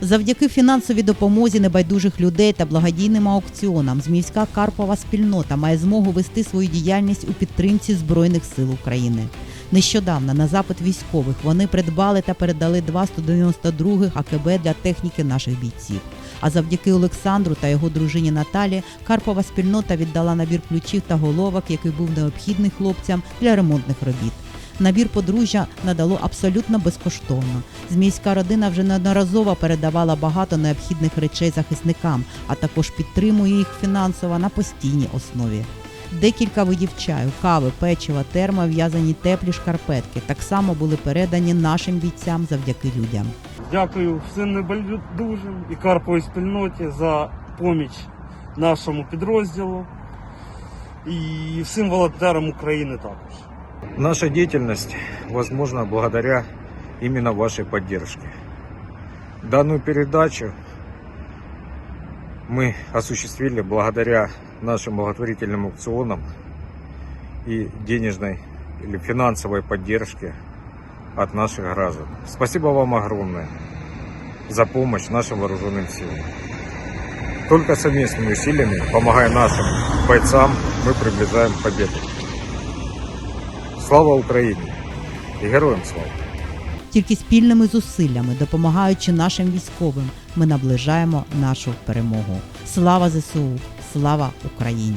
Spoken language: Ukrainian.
Завдяки фінансовій допомозі небайдужих людей та благодійним аукціонам Зміївська Карпова спільнота має змогу вести свою діяльність у підтримці Збройних сил України. Нещодавно на запит військових вони придбали та передали два 192 АКБ для техніки наших бійців. А завдяки Олександру та його дружині Наталі Карпова спільнота віддала набір ключів та головок, який був необхідний хлопцям для ремонтних робіт. Набір подружжя надало абсолютно безкоштовно. Змійська родина вже неодноразово передавала багато необхідних речей захисникам, а також підтримує їх фінансово на постійній основі. Декілька видів чаю, кави, печива, термо, в'язані теплі шкарпетки так само були передані нашим бійцям завдяки людям. Дякую всім небайдужим і Карповій спільноті за поміч нашому підрозділу і всім волонтерам України також. Наша деятельность возможна благодаря именно вашей поддержке. Данную передачу мы осуществили благодаря нашим благотворительным аукционам и денежной или финансовой поддержке от наших граждан. Спасибо вам огромное за помощь нашим вооруженным силам. Только совместными усилиями, помогая нашим бойцам, мы приближаем победу. Слава Україні і героям слава! Тільки спільними зусиллями, допомагаючи нашим військовим, ми наближаємо нашу перемогу. Слава ЗСУ! Слава Україні!